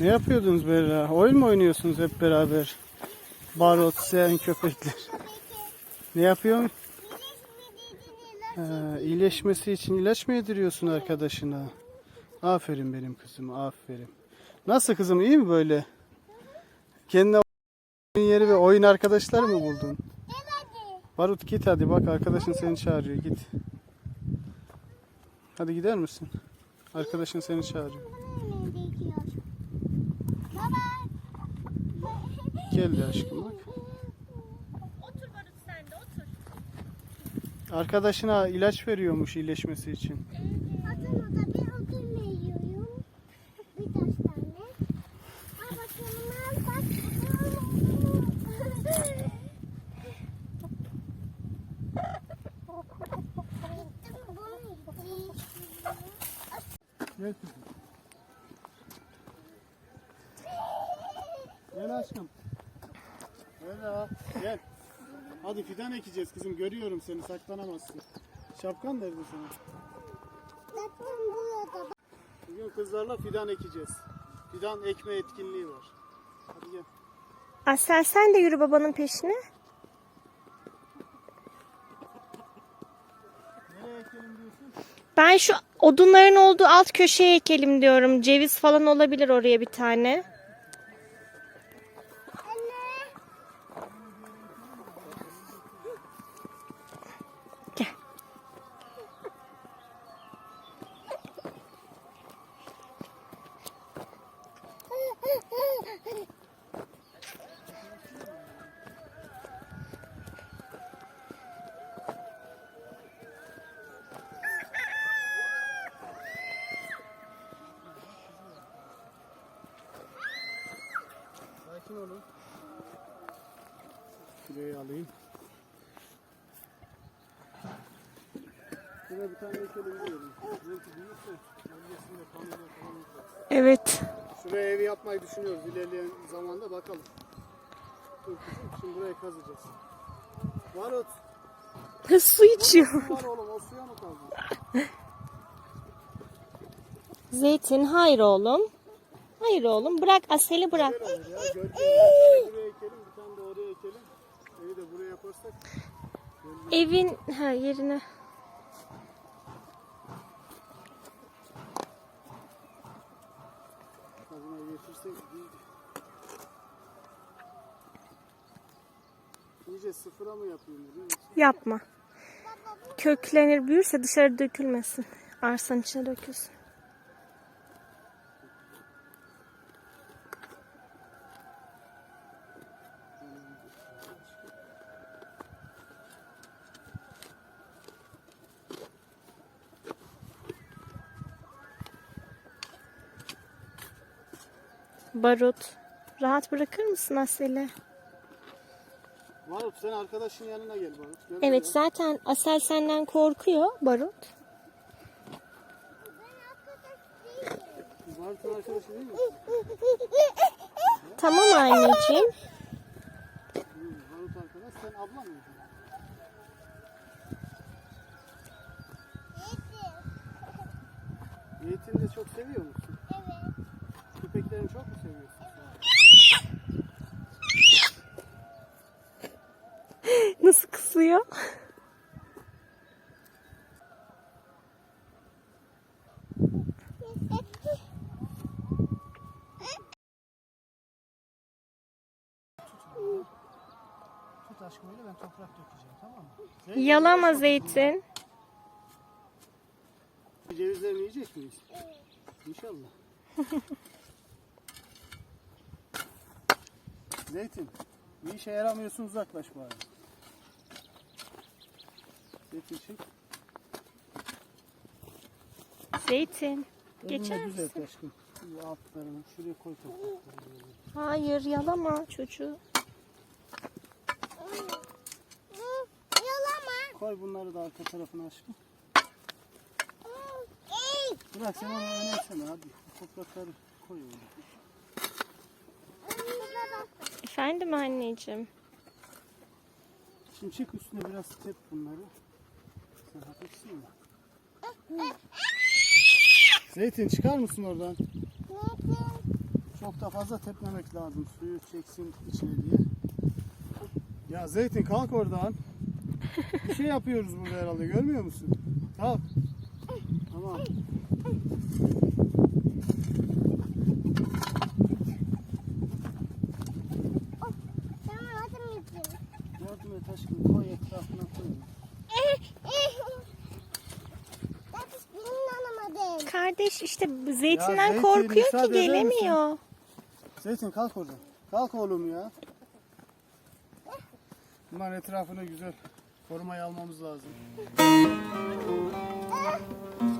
Ne yapıyordunuz Berra? Oyun mu oynuyorsunuz hep beraber? Barot, sen, köpekler. Ne yapıyorsun? Ha, iyileşmesi için ilaç mı yediriyorsun arkadaşına? Aferin benim kızım, aferin. Nasıl kızım, iyi mi böyle? Kendine yeri ve oyun arkadaşları mı buldun? Barut git hadi bak arkadaşın seni çağırıyor git. Hadi gider misin? Arkadaşın seni çağırıyor. Geldi aşkım bak. Otur Barut sen de otur. Arkadaşına ilaç veriyormuş iyileşmesi için. Adana'da bir ödül veriyorum. Bir taş tane. Al bakalım al bak. Gittim bunu Gel kızım. Gel aşkım. Gel gel. Hadi fidan ekeceğiz kızım görüyorum seni saklanamazsın. Şapkan nerede sana? Zaten burada. Bugün kızlarla fidan ekeceğiz. Fidan ekme etkinliği var. Hadi gel. Asel sen de yürü babanın peşine. Nereye ekelim diyorsun? Ben şu odunların olduğu alt köşeye ekelim diyorum. Ceviz falan olabilir oraya bir tane. Şuraya bir tane ekelim diyorum. Belki büyürse bölgesinde kamyona falan yaparız. Evet. Şuraya evi yapmayı düşünüyoruz ilerleyen zamanda bakalım. Dur şimdi burayı kazacağız. Barut, Su içiyor. var oğlum o suya mı kaldın? Zeytin hayır oğlum. Hayır oğlum bırak Asel'i bırak. Güzel olur ya. Gölge bir tane buraya ekelim, bir tane de oraya ekelim. Evi de buraya yaparsak. Evin ha, yerine. Kazına getirsek iyiydi. İyice sıfıra mı yapayım? Yapma. Köklenir büyürse dışarı dökülmesin. Arsanın içine dökülsün. Barut. Rahat bırakır mısın Asel'i? Barut sen arkadaşın yanına gel Barut. Gel Evet buraya. zaten Asel senden korkuyor Barut. Barut'un arkadaşı değil mi? Tamam anneciğim. Hı, Barut arkadaş sen abla mıydın? Yiğit'ini de çok seviyor musun? Evet. Köpeklerini çok mu seviyorsun sen? Nasıl kısıyor? Tut aşkım öyle ben toprak dökeceğim tamam mı? Zeytin, Yalama zeytin. Cevizlerini yiyecek miyiz? İnşallah. Zeytin. Bir işe yaramıyorsun uzaklaş bari. Zeytin çık. Zeytin. Geçer Önüne misin? düzelt aşkım. Bu altlarını şuraya koy toprakları. böyle. Hayır yalama çocuğu. Yalama. Koy bunları da arka tarafına aşkım. Bırak sen onu önersene hadi. Bu Toprakları koy öyle. Efendim anneciğim. Şimdi çık üstüne biraz tep bunları. Zeytin çıkar mısın oradan? Çok da fazla tepmemek lazım. Suyu çeksin içine diye. Ya Zeytin kalk oradan. Bir şey yapıyoruz burada herhalde görmüyor musun? Kalk. Tamam. Tamam. Yardım et aşkım koy etrafına koy. Ben hiç Kardeş işte zeytinden Zeytin, korkuyor ki eder misin? gelemiyor. Zeytin kalk oradan. Kalk oğlum ya. Bunların etrafını güzel korumaya almamız lazım.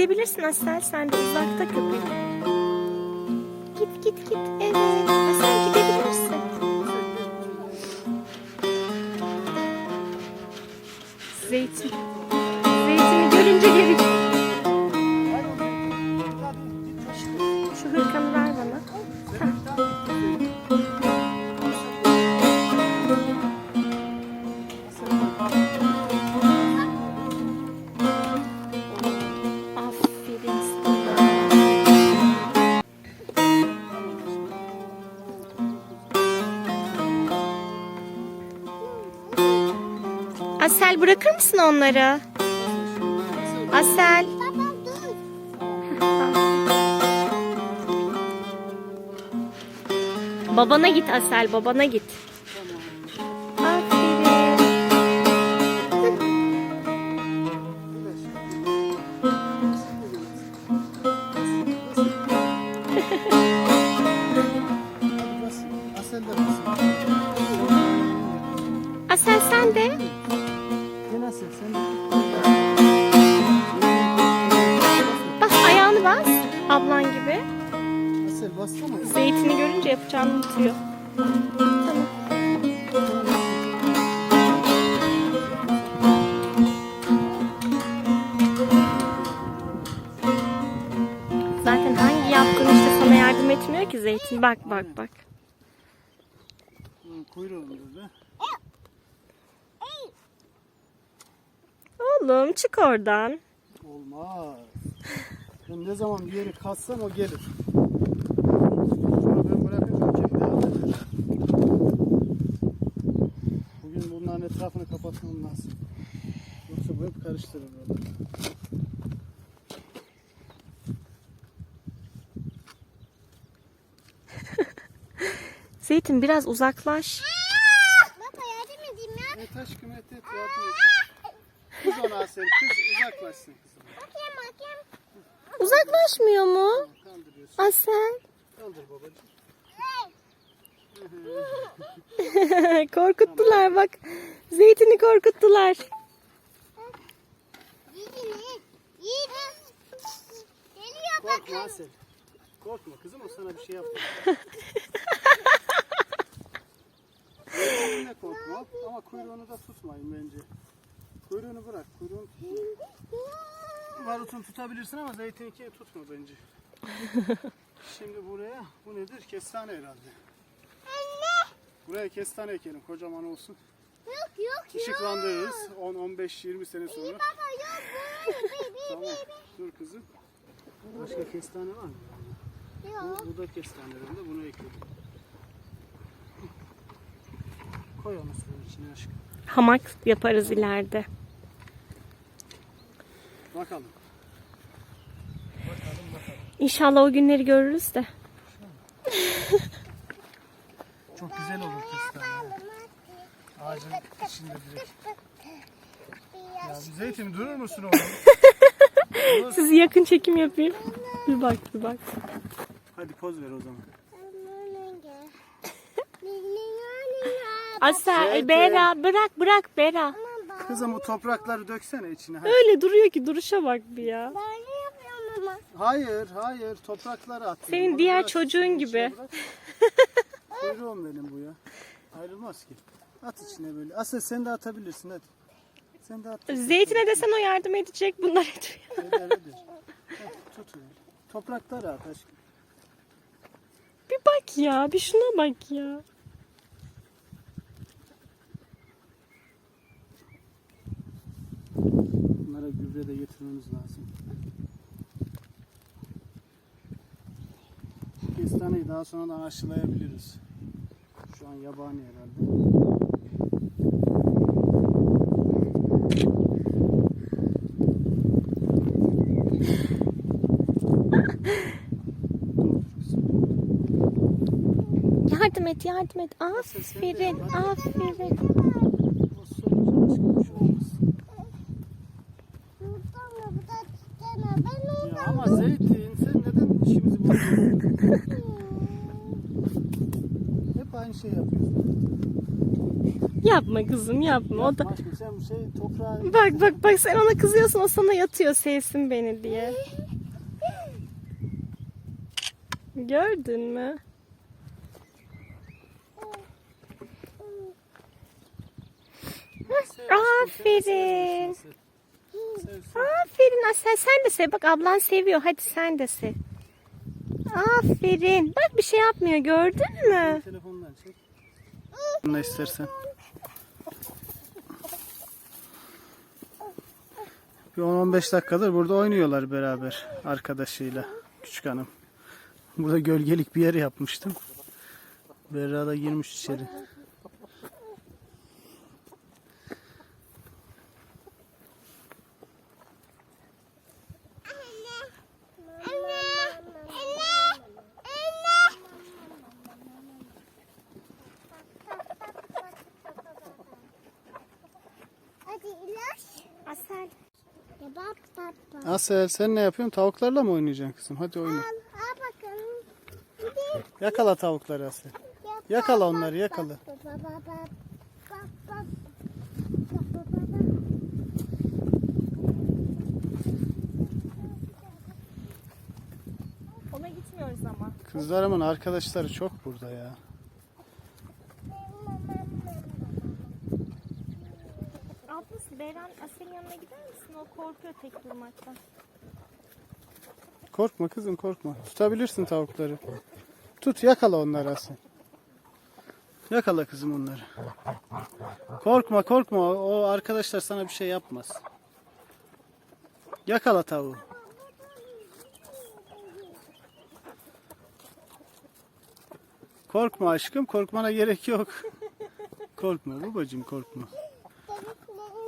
Gidebilirsin Asel sen de uzakta köpek. Git git git. Evet Asel gidebilirsin. Zeytin. Zeytini görünce geri. Bırakır mısın onları? Asel. Babana git Asel, babana git. Tamam. Zaten hangi yaptığın işte sana yardım etmiyor ki Zeytin. Bak bak bak. Böyle. Oğlum çık oradan. Olmaz. Ben ne zaman bir yeri katsam o gelir. Sonra ben bırakınca kendi devam eder. Bugün bunların etrafını kapatmam lazım. Yoksa bu hep karıştırır orada. Zeytin biraz uzaklaş. Baba yardım edeyim ya. Et aşkım et et yardım et. Kız ona Asel kız uzaklaşsın kızım. Bakayım bakayım. Uzaklaşmıyor mu? Kaldırıyorsun. Asel. Kaldır babacığım. korkuttular bak. Zeytini korkuttular. Geliyor Korkma. Asel. Korkma kızım o sana bir şey yapmaz. Yine korkma ama kuyruğunu da tutmayın bence. Kuyruğunu bırak. Kuyruğunu tutma. Barutunu tutabilirsin ama zeytinliği tutma bence. Şimdi buraya bu nedir? Kestane herhalde. Buraya kestane ekelim kocaman olsun. Yok yok yok. Işıklandırırız 10 15 20 sene sonra. Baba yok bi, Tamam. Dur kızım. Başka kestane var mı? Yok. Bu, bu da kestanelerinde bunu ekledim. Koy onu suyun içine aşkım. Hamak yaparız ileride. Bakalım. İnşallah o günleri görürüz de. Güzel olur kestane. Ağacın içinde direkt. Ya zeytin durur musun oğlum? Sizi yakın çekim yapayım. Bir bak bir bak. Hadi poz ver o zaman. Asel, Zeytin. Bera bırak bırak Bera. Kızım bu toprakları döksene içine. Hadi. Öyle duruyor ki duruşa bak bir ya. Böyle yapıyorum ama. Hayır, hayır. Toprakları at. Senin diğer çocuğun gibi. Kuyruğum benim bu ya. Ayrılmaz ki. At içine böyle. Asıl sen de atabilirsin hadi. Sen de at. Zeytine desen o yardım edecek bunlar ediyor. Eder Tut öyle. Toprakları at aşkım. Bir bak ya bir şuna bak ya. Bunlara gübre de getirmemiz lazım. Kestaneyi daha sonradan aşılayabiliriz. An yabani herhalde. Yardım et yardım et. Aferin aferin. Ya ama zeytin sen neden işimizi bozuyorsun? Aynı şey yapıyorsun. Yapma kızım yapma. O da... Aşkım sen bu şey toprağa... Bak bak bak sen ona kızıyorsun o sana yatıyor sevsin beni diye. Gördün mü? Aferin. Aferin Asel sen de sev. Bak ablan seviyor. Hadi sen de sev. Aferin. Bak bir şey yapmıyor gördün mü? Ne istersen. Bir 10-15 dakikadır burada oynuyorlar beraber arkadaşıyla. Küçük hanım. Burada gölgelik bir yer yapmıştım. Berra da girmiş içeri. Hadi ilaç. Asel. Ya bak bak bak. Asel sen ne yapıyorsun? Tavuklarla mı oynayacaksın kızım? Hadi oyna. Yakala tavukları Asel. Yakala onları, yakala. Ona gitmiyoruz ama. Kızlarımın arkadaşları çok burada ya. Beren Asel'in yanına gider misin? O korkuyor tek durmaktan. Korkma kızım korkma. Tutabilirsin tavukları. Tut yakala onları Asel. Yakala kızım onları. Korkma korkma. O arkadaşlar sana bir şey yapmaz. Yakala tavuğu. Korkma aşkım. Korkmana gerek yok. Korkma babacığım korkma.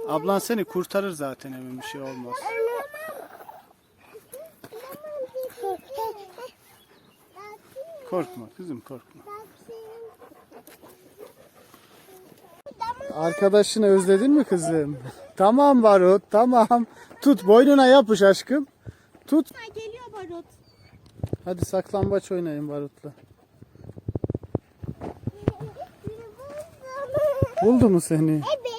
Ablan seni kurtarır zaten hemen bir şey olmaz. Korkma kızım korkma. Arkadaşını özledin mi kızım? Tamam Barut tamam. Tut boynuna yapış aşkım. Tut. geliyor Barut. Hadi saklambaç oynayın Barut'la. Buldu mu seni? Evet.